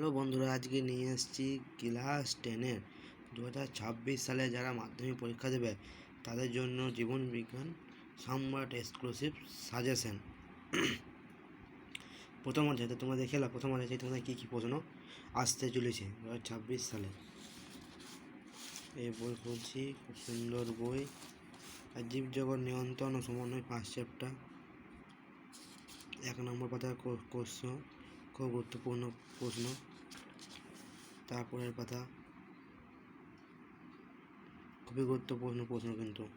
Hello বন্ধুরা আজকে নিয়ে এসেছি ক্লাস টেনের দু হাজার ছাব্বিশ সালে যারা মাধ্যমিক পরীক্ষা দেবে তাদের জন্য জীবন বিজ্ঞান সম্রাট এক্সক্লুসিভ সাজেশন প্রথম অধ্যায় তোমরা দেখে নাও, প্রথম অধ্যায় তোমাদের কী কী প্রশ্ন আসতে চলেছে দু হাজার ছাব্বিশ সালে। এই বই খুলছি খুব সুন্দর বই। আর জীবজগৎ নিয়ন্ত্রণ ও সমন্বয় পাঁচ চ্যাপ্টার এক নম্বর পাতার কোশ্চেন খুব গুরুত্বপূর্ণ প্রশ্ন। তারপরের কথা। খুবই গুরুত্বপূর্ণ প্রশ্ন কিন্তু।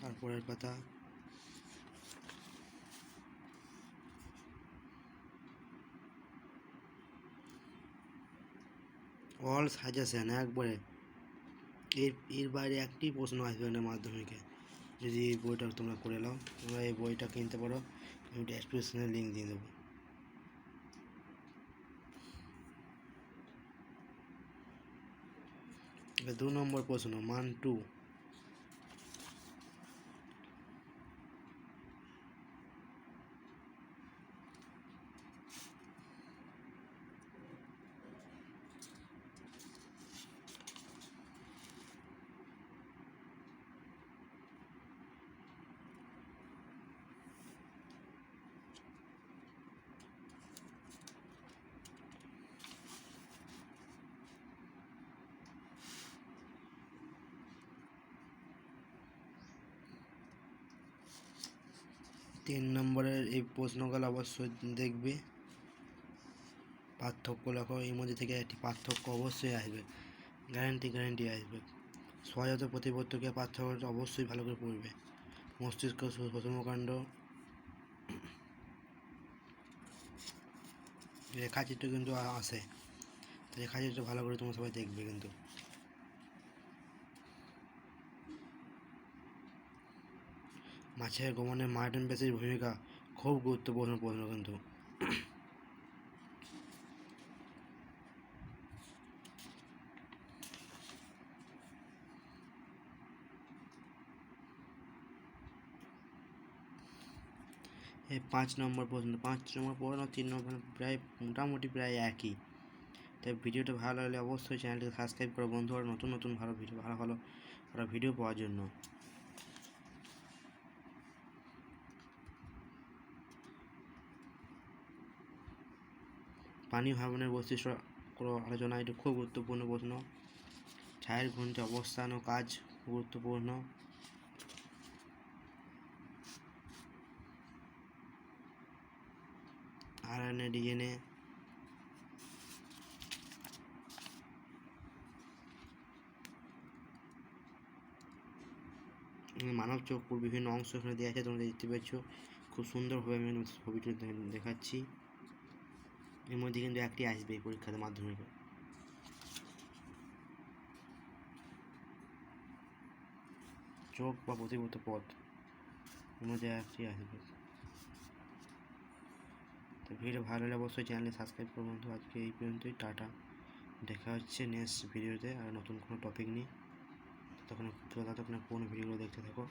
তারপরের কথা। অল সাজেশন একবারে। এর এর বাইরে একটি প্রশ্ন আসবে না মাধ্যমিকে। যদি এই বইটা তোমরা করে নাও, তোমরা এই বইটা কিনতে পারো। আমি ডেসক্রিপশনে লিঙ্ক দিয়ে দেবো। দু নম্বর প্রশ্ন মান টু তিন নম্বরের এই প্রশ্নগুলো অবশ্যই দেখবে। পার্থক্য লেখো এর মধ্যে থেকে একটি পার্থক্য অবশ্যই আসবে গ্যারান্টি গ্যারান্টি আসবে। সহায়ত প্রতিবর্তকে পার্থক্য অবশ্যই ভালো করে পড়বে। মস্তিষ্ক প্রথমকাণ্ড রেখাচিত্র কিন্তু আসে রেখাচিত্র ভালো করে তোমরা সবাই দেখবে কিন্তু। মাছের গমনে মার্টিন বেসের ভূমিকা খুব গুরুত্বপূর্ণ প্রশ্ন কিন্তু। এই পাঁচ নম্বর প্রশ্ন, পাঁচ নম্বর প্রশ্ন, তিন নম্বর প্রায় মোটামুটি প্রায় একই। তাই ভিডিওটা ভালো লাগলে অবশ্যই চ্যানেলটিকে সাবস্ক্রাইব করো বন্ধুরা, নতুন নতুন ভালো ভিডিও, ভালো ভালো ভালো ভিডিও পাওয়ার জন্য। পানি ভাবনের বৈশিষ্ট্য আলোচনা, এটি খুব গুরুত্বপূর্ণ প্রশ্ন। ছায়ের ঘন্টে অবস্থান ও কাজ গুরুত্বপূর্ণ। RNA, DNA. মানব চক্ষুর বিভিন্ন অংশ এখানে দেওয়া আছে, তোমরা দেখতে পাচ্ছ। খুব সুন্দরভাবে আমি ছবিটি দেখাচ্ছি। এর মধ্যে কিন্তু একটি আসবে পরীক্ষাতে মাধ্যমিকে চোখ বা প্রতিভূত পথ, এর মধ্যে একটি আসবে। তো ভিডিও ভালো লাগলে অবশ্যই চ্যানেলে সাবস্ক্রাইব করুন বন্ধু। আজকে এই পর্যন্তই, টাটা। দেখা হচ্ছে নেক্সট ভিডিওতে আর নতুন কোনো টপিক নিয়ে। তখন ততক্ষণ পুরোনো ভিডিওগুলো দেখতে থাকো।